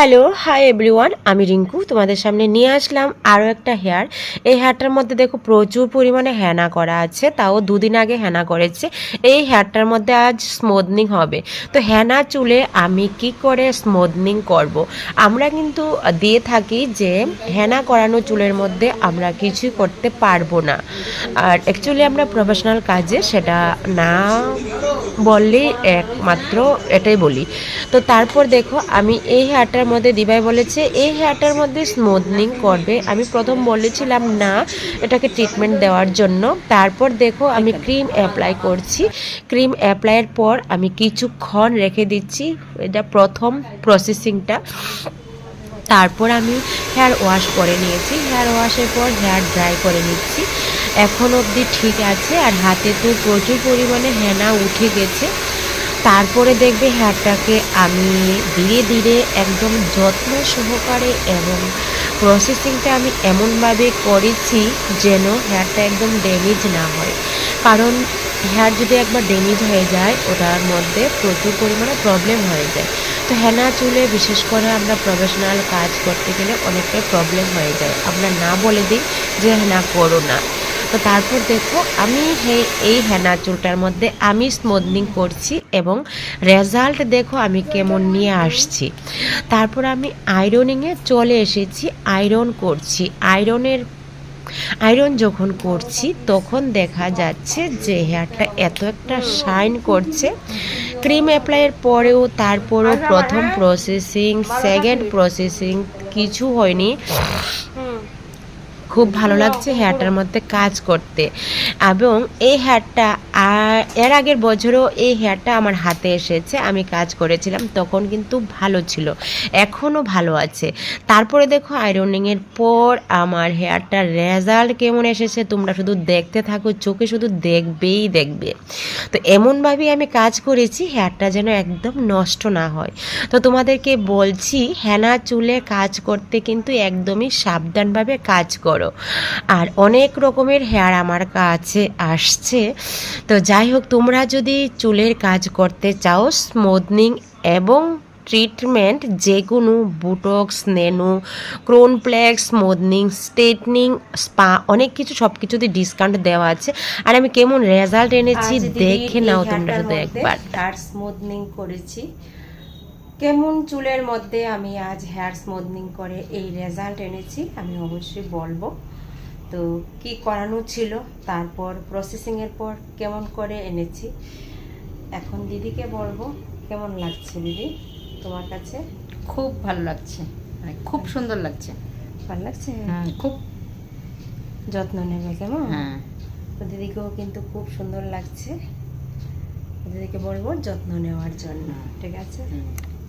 Hello hi everyone আমি রিঙ্কু, তোমাদের সামনে নিয়ে আসলাম আরও একটা হেয়ার এই হেয়ারটার মধ্যে দেখো প্রচুর পরিমাণে হেনা করা আছে, তাও দুদিন আগে হেনা করেছে। এই হেয়ারটার মধ্যে আজ স্মুথনিং হবে। তো হেনা চুলে আমি কি করে স্মুথনিং করব। আমরা কিন্তু দিয়ে থাকি যে হেনা করানো চুলের মধ্যে আমরা কিছুই করতে পারব না। আর অ্যাকচুয়ালি আমরা প্রফেশনাল কাজে সেটা না বললেই একমাত্র এটাই বলি। তো তারপর দেখো আমি এই হেয়ারটার মধ্যে দিবাই বলেছে, এই হেয়ারটার মধ্যে স্মুথনিং করবে। আমি প্রথম বলেছিলাম, না, এটাকে ট্রিটমেন্ট দেওয়ার জন্য। তারপর দেখো, আমি ক্রিম অ্যাপ্লাই করছি। ক্রিম অ্যাপ্লাইয়ের পর আমি কিছুক্ষণ রেখে দিচ্ছি, এটা প্রথম প্রসেসিংটা তারপর আমি হেয়ার ওয়াশ করে নিয়েছি। হেয়ার ওয়াশের পর হেয়ার ড্রাই করে নিচ্ছি। এখন অবধি ঠিক আছে, আর হাতে তো প্রচুর পরিমাণে হেনা উঠে গেছে। তারপরে দেখবে হেয়ারটাকে আমি ধীরে ধীরে একদম যত্ন সহকারে এবং প্রসেসিংটা আমি এমনভাবে করেছি যেন হেয়ারটা একদম ড্যামেজ না হয়। কারণ হেয়ার যদি একবার ড্যামেজ হয়ে যায়, ওটার মধ্যে প্রচুর পরিমাণে প্রবলেম হয়ে যায়। তো হেনা চুলে বিশেষ করে আমরা প্রফেশনাল কাজ করতে গেলে অনেকটাই প্রবলেম হয়ে যায়। আমরা না বলে দিই যে হেনা করো না। তো তারপর দেখো আমি হে এই হেনা চুলটার মধ্যে আমি স্মুথনিং করছি এবং রেজাল্ট দেখো আমি কেমন নিয়ে আসছি। তারপর আমি আয়রনিংয়ে চলে এসেছি আয়রন করছি। আয়রনের আয়রন যখন করছি তখন দেখা যাচ্ছে যে হেয়ারটা এত একটা শাইন করছে। ক্রিম অ্যাপ্লাইয়ের পরেও তারপরেও প্রথম প্রসেসিং সেকেন্ড প্রসেসিং কিছু হয়নি। খুব ভালো লাগছে হেয়ারটার মধ্যে কাজ করতে। এবং এই হেয়ারটা আর এর আগের বছরও এই হেয়ারটা আমার হাতে এসেছে, আমি কাজ করেছিলাম, তখন কিন্তু ভালো ছিল, এখনও ভালো আছে। তারপরে দেখো আয়রনিংয়ের পর আমার হেয়ারটার রেজাল্ট কেমন এসেছে, তোমরা শুধু দেখতে থাকো, চোখে শুধু দেখবেই দেখবে। তো এমনভাবেই আমি কাজ করেছি হেয়ারটা যেন একদম নষ্ট না হয়। তো তোমাদেরকে বলছি, হেনা চুলে কাজ করতে কিন্তু একদমই সাবধানভাবে কাজ করো। আর অনেক রকমের হেয়ার আমার কাছে আসছে তো যাই হোক তোমরা যদি চুলের কাজ করতে চাও স্মুথনিং এবং ট্রিটমেন্ট যে কোনো বুটক্স নেনু ক্রোনপ্লেক্স স্মুথনিং স্ট্রেটনিং স্পা অনেক কিছু সব কিছুতে ডিসকাউন্ট দেওয়া আছে। আর আমি কেমন রেজাল্ট এনেছি দেখে নাও তোমরা শুধু একবার। হেয়ার স্মুথনিং করেছি। কেমন চুলের মধ্যে আমি আজ হেয়ার স্মুথনিং করে এই রেজাল্ট এনেছি আমি অবশ্যই বলব। তো কি করানো ছিল? তারপর প্রসেসিং এর পর কেমন করে এনেছি? এখন দিদিকে বলব কেমন লাগছে দিদি? তোমার কাছে? খুব ভালো লাগছে। মানে খুব সুন্দর লাগছে। ভালো লাগছে? হুম, খুব। যত্ন নেবে কেমন? হ্যাঁ। তো দিদিকেও কিন্তু খুব সুন্দর লাগছে। দিদিকে বলব যত্ন নেওয়ার জন্য ঠিক আছে।